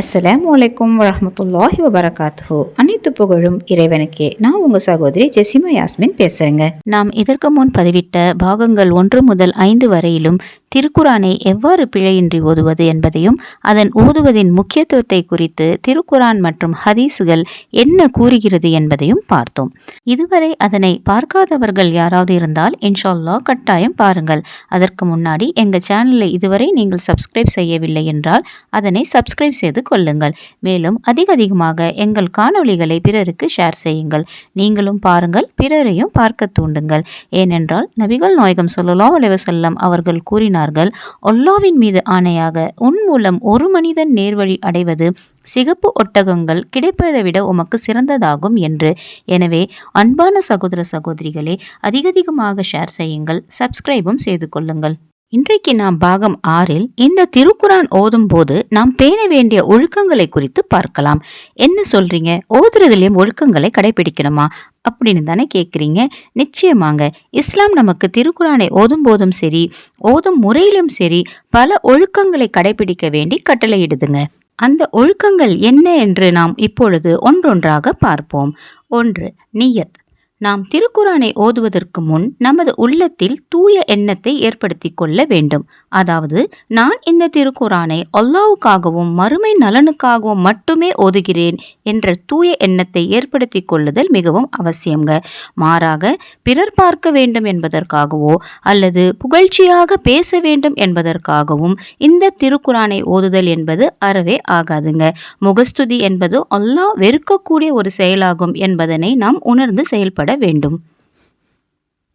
அஸ்லாம் வலைக்கம் வரமத்துல்லாஹி வபரகாத்து அனைத்து புகழும் இறைவனுக்கே. நான் உங்க சகோதரி ஜெசிமா யாஸ்மின் பேசுறேங்க. நாம் இதற்கு முன் பதிவிட்ட பாகங்கள் ஒன்று முதல் ஐந்து வரையிலும் திருக்குரானை எவ்வாறு பிழையின்றி ஓதுவது என்பதையும் அதன் ஓதுவதின் முக்கியத்துவத்தை குறித்து திருக்குரான் மற்றும் ஹதீஸுகள் என்ன கூறுகிறது என்பதையும் பார்த்தோம். இதுவரை அதனை பார்க்காதவர்கள் யாராவது இருந்தால் இன்ஷால்லா கட்டாயம் பாருங்கள். அதற்கு முன்னாடி எங்கள் சேனலை இதுவரை நீங்கள் சப்ஸ்கிரைப் செய்யவில்லை என்றால் அதனை சப்ஸ்கிரைப் செய்து கொள்ளுங்கள். மேலும் அதிக அதிகமாக எங்கள் காணொளிகளை பிறருக்கு ஷேர் செய்யுங்கள். நீங்களும் பாருங்கள் பிறரையும் பார்க்க தூண்டுங்கள். ஏனென்றால் நபிகள் நாயகம் சொல்லலா அலைவசல்லம் அவர்கள் அவர்கள் கூறினார்கள் அல்லாவின் மீது ஆணையாக உன் மூலம் ஒரு மனிதன் நேர்வழி அடைவது சிகப்பு ஒட்டகங்கள் கிடைப்பதை விட உமக்கு சிறந்ததாகும் என்று. எனவே அன்பான சகோதர சகோதரிகளே அதிகதிகமாக ஷேர் செய்யுங்கள் சப்ஸ்கிரைபும் செய்து கொள்ளுங்கள். இன்றைக்கு நாம் பாகம் ஆறில் இந்த திருக்குரான் ஓதும் போது நாம் பேண வேண்டிய ஒழுக்கங்களை குறித்து பார்க்கலாம். என்ன சொல்றீங்க? ஓதுறதுலயும் ஒழுக்கங்களை கடைபிடிக்கணுமா அப்படின்னு தானே கேட்குறீங்க நிச்சயமாங்க. இஸ்லாம் நமக்கு திருக்குறானை ஓதும் போதும் சரி ஓதும் முறையிலும் சரி பல ஒழுக்கங்களை கடைபிடிக்க வேண்டி கட்டளையிடுதுங்க. அந்த ஒழுக்கங்கள் என்ன என்று நாம் இப்பொழுது ஒன்றொன்றாக பார்ப்போம். ஒன்று நியத். நாம் திருக்குறானை ஓதுவதற்கு முன் நமது உள்ளத்தில் தூய எண்ணத்தை ஏற்படுத்தி கொள்ள வேண்டும். அதாவது நான் இந்த திருக்குறானை அல்லாவுக்காகவும் மறுமை நலனுக்காகவும் மட்டுமே ஓதுகிறேன் என்ற தூய எண்ணத்தை ஏற்படுத்தி கொள்ளுதல் மிகவும் அவசியங்க மாறாக பிறர் பார்க்க வேண்டும் என்பதற்காகவோ அல்லது புகழ்ச்சியாக பேச வேண்டும் என்பதற்காகவும் இந்த திருக்குறானை ஓதுதல் என்பது அறவே ஆகாதுங்க. முகஸ்துதி என்பது அல்லாஹ் வெறுக்கக்கூடிய ஒரு செயலாகும் என்பதனை நாம் உணர்ந்து செயல்பட வேண்டும்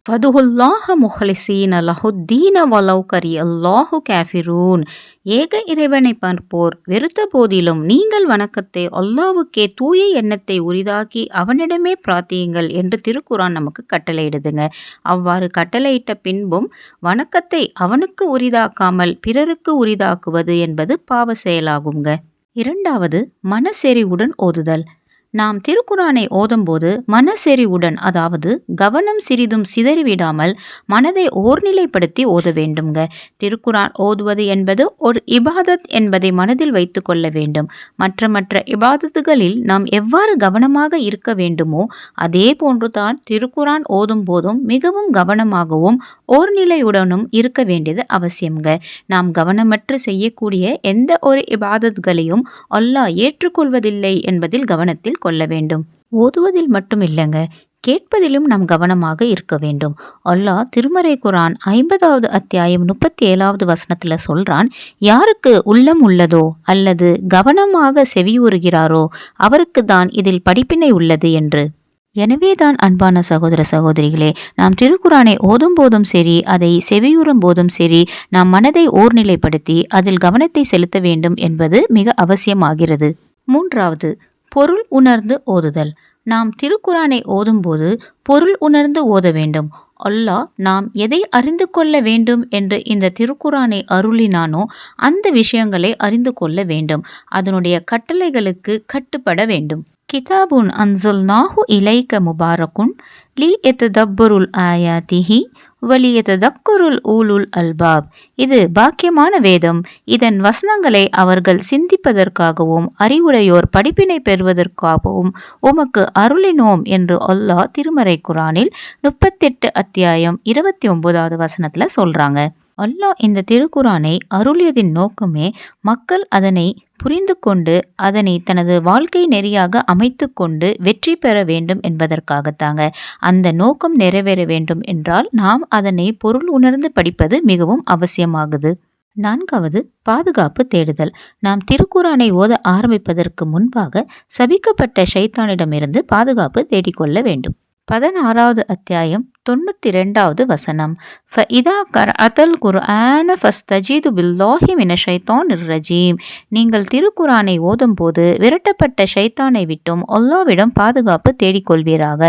ஃபதுஹுல்லாஹ முஹ்லிசீன லஹுத்தீன வலவ் கரி அல்லாஹு கேஃபிரூன். ஏக இறைவனை பார்ப்போர் வெறுத்த போதிலும் நீங்கள் வணக்கத்தை அல்லாவுக்கே தூய எண்ணத்தை உரிதாக்கி அவனிடமே பிரார்த்தியுங்கள் என்று திருக்குறான் நமக்கு கட்டளையிடுதுங்க. அவ்வாறு கட்டளையிட்ட பின்பும் வணக்கத்தை அவனுக்கு உரிதாக்காமல் பிறருக்கு உரிதாக்குவது என்பது பாவ செயலாகுங்க இரண்டாவது மனசெறிவுடன் ஓதுதல். நாம் திருக்குறானை ஓதும்போது மனசெறிவுடன் அதாவது கவனம் சிறிதும் சிதறிவிடாமல் மனதை ஓர்நிலைப்படுத்தி ஓத வேண்டும்ங்க. திருக்குறான் ஓதுவது என்பது ஒரு இபாதத் என்பதை மனதில் வைத்து கொள்ள வேண்டும். மற்ற மற்ற இபாதத்துகளில் நாம் எவ்வாறு கவனமாக இருக்க வேண்டுமோ அதே போன்றுதான் திருக்குறான் ஓதும் போதும் மிகவும் கவனமாகவும் ஓர்நிலையுடனும் இருக்க வேண்டியது அவசியம்ங்க. நாம் கவனமற்று செய்யக்கூடிய எந்த ஒரு இபாதத்களையும் அல்லாஹ் ஏற்றுக்கொள்வதில்லை என்பதில் கவனத்தில் கொள்ள வேண்டும். ஓதுவதில் மட்டும் இல்லைங்க கேட்பதிலும் நாம் கவனமாக இருக்க வேண்டும். அல்லாஹ் திருமறை குரான் ஐம்பதாவது அத்தியாயம் முப்பத்தி ஏழாவது வசனத்தில் சொல்றான் யாருக்கு உள்ளம் உள்ளதோ அல்லது கவனமாக செவியுறுகிறாரோ அவருக்கு தான் இதில் படிப்பினை உள்ளது என்று. எனவேதான் அன்பான சகோதர சகோதரிகளே நாம் திருக்குரானை ஓதும் போதும் சரி அதை செவியுறும் போதும் சரி நாம் மனதை ஓர்நிலைப்படுத்தி அதில் கவனத்தை செலுத்த வேண்டும் என்பது மிக அவசியமாகிறது. மூன்றாவது பொருள் உணர்ந்து ஓதுதல். நாம் திருக்குறானை ஓதும்போது பொருள் உணர்ந்து ஓத வேண்டும். அல்லாஹ் நாம் எதை அறிந்து கொள்ள வேண்டும் என்று இந்த திருக்குறானை அருளினானோ அந்த விஷயங்களை அறிந்து கொள்ள வேண்டும். அதனுடைய கட்டளைகளுக்கு கட்டுப்பட வேண்டும். கிதாபுன் அன்சுல் நாஹு இலைக்க முபாரக்குன் லி ஆயா ஆயாத்திஹி வலியதக்குருள் ஊலுல் அல்பாப். இது பாக்கியமான வேதம். இதன் வசனங்களை அவர்கள் சிந்திப்பதற்காகவும் அறிவுடையோர் படிப்பினை பெறுவதற்காகவும் உமக்கு அருளினோம் என்று அல்லாஹ் திருமறை குரானில் முப்பத்தெட்டு அத்தியாயம் இருபத்தி ஒன்பதாவது வசனத்தில் சொல்கிறாங்க அல்லாஹ் இந்த திருக்குரானை அருளியதின் நோக்கமே மக்கள் அதனை புரிந்து கொண்டு அதனை தனது வாழ்க்கை நெறியாக அமைத்து கொண்டு வெற்றி பெற வேண்டும் என்பதற்காகத்தாங்க. அந்த நோக்கம் நிறைவேற வேண்டும் என்றால் நாம் அதனை பொருள் உணர்ந்து படிப்பது மிகவும் அவசியமாகுது. நான்காவது பாதுகாப்பு தேடுதல். நாம் திருக்குறானை ஓத ஆரம்பிப்பதற்கு முன்பாக சபிக்கப்பட்ட ஷைத்தானிடமிருந்து பாதுகாப்பு தேடிக்கொள்ள வேண்டும். பதினாறாவது அத்தியாயம் தொண்ணூற்றி ரெண்டாவது வசனம். ஃப இதா கர் அதல் குரு குர்ஆன ஃபஸ்தஜீது பில்லாஹி மின ஷைத்தான் ரஜீம். நீங்கள் திருக்குரானை ஓதும்போது விரட்டப்பட்ட ஷைத்தானை விட்டும் அல்லாவிடம் பாதுகாப்பு தேடிக்கொள்வீராக.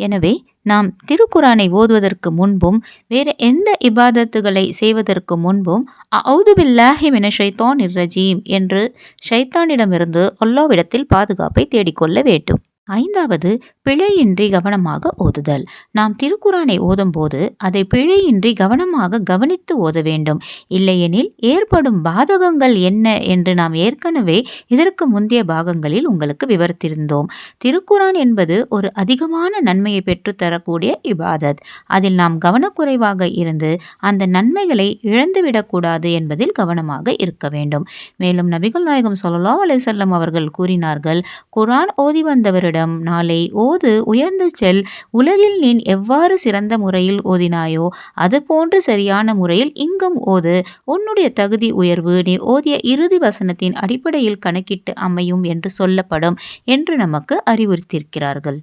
எனவே நாம் திருக்குரானை ஓதுவதற்கு முன்பும் வேறு எந்த இபாதத்துகளை செய்வதற்கு முன்பும் அவுதுபில்லாஹி மின ஷைத்தான் ரஜீம் என்று ஷைத்தானிடமிருந்து அல்லாவிடத்தில் பாதுகாப்பை தேடிக்கொள்ள வேண்டும். ஐந்தாவது பிழையின்றி கவனமாக ஓதுதல். நாம் திருக்குறானை ஓதும்போது அதை பிழையின்றி கவனமாக கவனித்து ஓத வேண்டும். இல்லையெனில் ஏற்படும் பாதகங்கள் என்ன என்று நாம் ஏற்கனவே இதற்கு முந்தைய பாகங்களில் உங்களுக்கு விவரித்திருந்தோம். திருக்குறான் என்பது ஒரு அதிகமான நன்மையை பெற்றுத்தரக்கூடிய இபாதத். அதில் நாம் கவனக்குறைவாக இருந்து அந்த நன்மைகளை இழந்துவிடக்கூடாது என்பதில் கவனமாக இருக்க வேண்டும். மேலும் நபிகள் நாயகம் சொல்லலா அலைவல்லம் அவர்கள் கூறினார்கள் குரான் ஓதி வந்தவரிடம் நாளை ஓது உயர்ந்து செல் உலகில் நீ எவ்வாறு சிறந்த முறையில் ஓதினாயோ அதுபோன்று சரியான முறையில் இங்கும் ஓது. உன்னுடைய தகுதி உயர்வு நீ ஓதிய இறுதி வசனத்தின் அடிப்படையில் கணக்கிட்டு அமையும் என்று சொல்லப்படும் என்று நமக்கு அறிவுறுத்தியிருக்கிறார்கள்.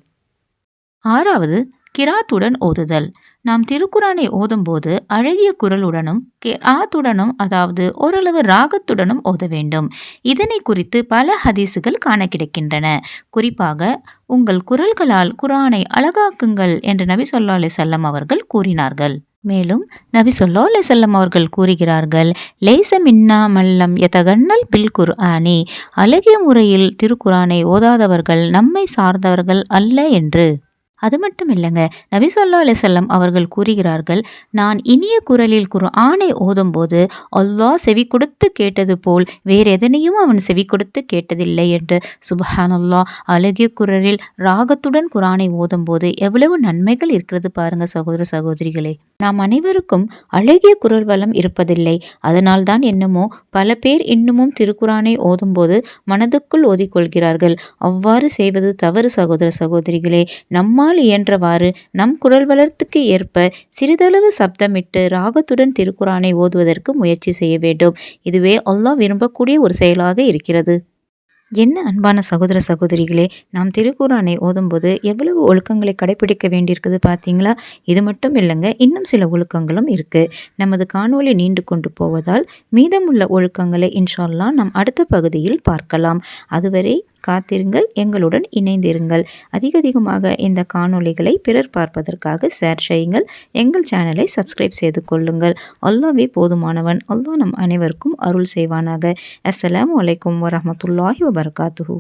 ஆறாவது கிராத்துடன் ஓதுதல். நாம் திருக்குறானை ஓதும்போது அழகிய குரலுடனும் கிராத்துடனும் அதாவது ஓரளவு ராகத்துடனும் ஓத வேண்டும். இதனை குறித்து பல ஹதீசுகள் காண கிடைக்கின்றன. குறிப்பாக உங்கள் குரல்களால் குரானை அழகாக்குங்கள் என்று நபி சொல்லா அலி செல்லம் அவர்கள் கூறினார்கள். மேலும் நபி சொல்லா அலி செல்லம் அவர்கள் கூறுகிறார்கள் லேச மின்னா மல்லம் எதகண்ணல் பில் குர்ஆனி. அழகிய முறையில் திருக்குரானை ஓதாதவர்கள் நம்மை சார்ந்தவர்கள் அல்ல என்று. அது மட்டும் இல்லைங்க நபி சொல்லா அலிசல்லம் அவர்கள் கூறுகிறார்கள் நான் இனிய குரலில் குரு ஆணை ஓதும்போது அல்லாஹ் செவி கொடுத்து கேட்டது போல் வேறு எதனையும் அவன் செவி கொடுத்து கேட்டதில்லை என்று சுபஹான் அல்லாஹ் அழகிய குரலில் ராகத்துடன் குரானை ஓதும்போது எவ்வளவு நன்மைகள் இருக்கிறது பாருங்க சகோதர சகோதரிகளே. நாம் அனைவருக்கும் அழகிய குரல் வளம் இருப்பதில்லை. அதனால்தான் என்னமோ பல பேர் இன்னமும் திருக்குறானை ஓதும்போது மனதுக்குள் ஓதிக்கொள்கிறார்கள். அவ்வாறு செய்வது தவறு சகோதர சகோதரிகளே நம்மால் இயன்றவாறு நம் குரல் வளர்த்துக்கு ஏற்ப சிறிதளவு சப்தமிட்டு ராகத்துடன் திருக்குறானை ஓதுவதற்கு முயற்சி செய்ய வேண்டும். இதுவே அல்லாஹ் விரும்பக்கூடிய ஒரு செயலாக இருக்கிறது. என்ன அன்பான சகோதர சகோதரிகளே நாம் திருக்குறானை ஓதும்போது எவ்வளவு ஒழுக்கங்களை கடைபிடிக்க வேண்டியிருக்குது பார்த்தீங்களா? இது மட்டும் இல்லைங்க இன்னும் சில ஒழுக்கங்களும் இருக்குது நமது காணொலி நீண்டு கொண்டு போவதால் மீதமுள்ள ஒழுக்கங்களை இன்ஷால்லாம் நாம் அடுத்த பகுதியில் பார்க்கலாம். அதுவரை காத்திருங்கள் எங்களுடன் இணைந்திருங்கள். அதிக அதிகமாக இந்த காணொளிகளை பிறர் பார்ப்பதற்காக ஷேர் செய்யுங்கள். எங்கள் சேனலை சப்ஸ்கிரைப் செய்து கொள்ளுங்கள். அல்லாவே போதுமானவன் அல்லாஹ் நம் அனைவருக்கும் அருள் செய்வானாக. அஸ்லாம் வலைக்கம் வரமத்துல்லாஹி வபர்காத்துஹூ.